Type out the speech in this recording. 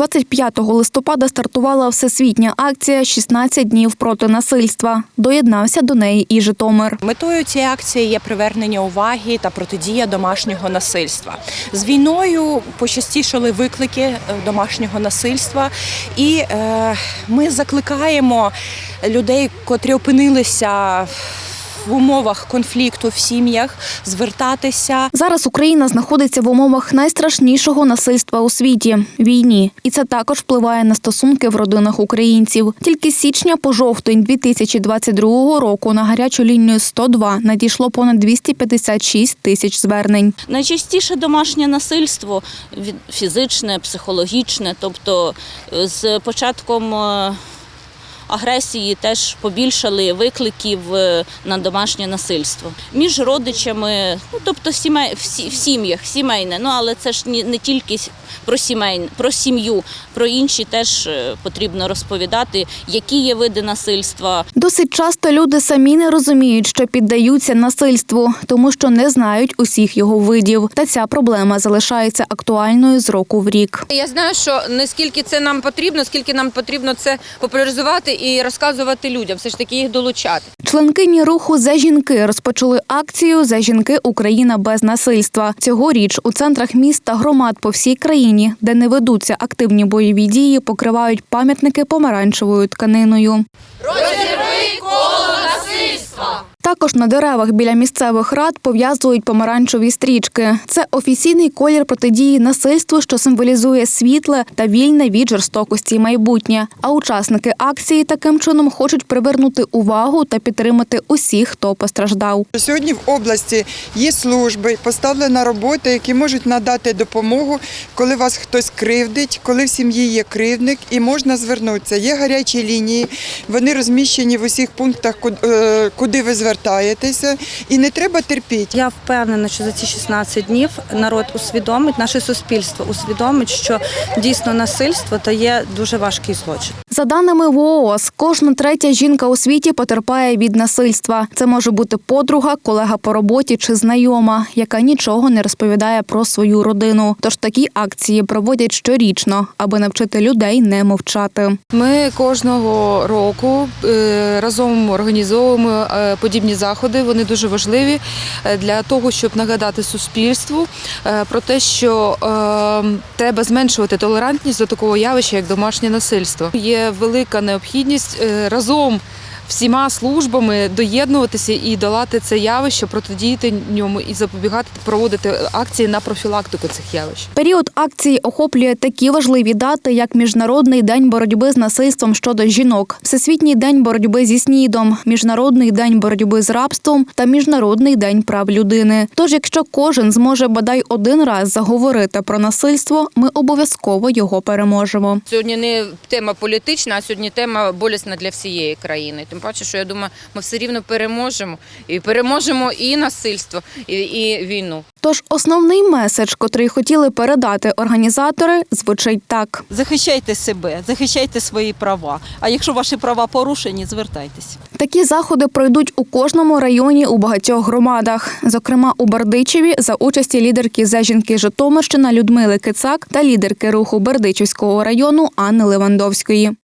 25 листопада стартувала всесвітня акція «16 днів проти насильства. Доєднався до неї і Житомир. Метою цієї акції є привернення уваги та протидія домашнього насильства. З війною почастішали виклики е, домашнього насильства, і е, ми закликаємо людей, котрі опинилися умовах конфлікту в сім'ях, звертатися Зараз Україна знаходиться в умовах найстрашнішого насильства у світі війні, і це також впливає на стосунки в родинах українців. Тільки з січня по жовтень 2022 року на гарячу лінію 102 надійшло понад 256 тисяч звернень. Найчастіше домашнє насильство від- фізичне, психологічне, тобто з початком е, агресії теж побільшали викликів е, на домашнє насильство між родичами, ну тобто сімей, в в сім'ях, сімейне. Ну але це ж ні- не тільки про сімейне, про сім'ю, про інші теж е, потрібно розповідати, які є види насильства, Досить часто люди самі не розуміють, що піддаються насильству, тому що не знають усіх його видів. Та ця проблема залишається актуальною з року в рік. Я знаю, що не скільки це нам потрібно, скільки нам потрібно це популяризувати і розказувати людям, все ж таки їх долучати. Членкині руху за жінки розпочали акцію за жінки Україна без насильства. Цьогоріч у центрах міст та громад по всій країні, де не ведуться активні бойові дії, покривають пам'ятники помаранчевою тканиною. Також на деревах біля місцевих рад пов'язують помаранчеві стрічки. Це офіційний колір протидії насильству, що символізує світле та вільне від жорстокості майбутнє. А учасники акції таким чином хочуть привернути увагу та підтримати усіх, хто постраждав. Сьогодні в області є служби, поставлена робота, які можуть надати допомогу, коли вас хтось кривдить, коли в сім'ї є кривдник, і можна звернутися. Є гарячі лінії, вони розміщені в усіх пунктах, е, куди ви звертаєтеся, і не треба терпіти. Я впевнена, що за ці 16 днів народ усвідомить, наше суспільство усвідомить, що дійсно насильство то є дуже важкий злочин. За даними ВООЗ, кожна третя жінка у світі потерпає від насильства. Це може бути подруга, колега по роботі чи знайома, яка нічого не розповідає про свою родину. Тож такі акції проводять щорічно, аби навчити людей не мовчати. Ми кожного року е, разом організовуємо е, подібні заходи. Вони дуже важливі е, для того, щоб нагадати суспільству про те, що треба зменшувати толерантність до такого явища, як домашнє насильство. Є велика необхідність е, разом. Всіма службами доєднуватися і долати це явище, протидіяти ньому і запобігати, проводити акції на профілактику цих явищ. Період акції охоплює такі важливі дати, як Міжнародний день боротьби з насильством щодо жінок, Всесвітній день боротьби зі снідом, Міжнародний день боротьби з рабством та Міжнародний день прав людини. Тож, якщо кожен зможе бодай один раз заговорити про насильство, ми обов'язково його переможемо. Сьогодні не тема політична, а сьогодні тема болісна для всієї країни. Тим паче, що я думаю, ми все рівно переможемо і переможемо і насильство, і, і війну. Тож основний меседж, котрий хотіли передати організатори, звучить так. Захищайте себе, захищайте свої права. А якщо ваші права порушені, звертайтеся. Такі заходи пройдуть у кожному районі у багатьох громадах, зокрема у Бердичеві за участі лідерки за жінки Житомирщина Людмили Кицак та лідерки руху Бердичівського району Анни Левандовської.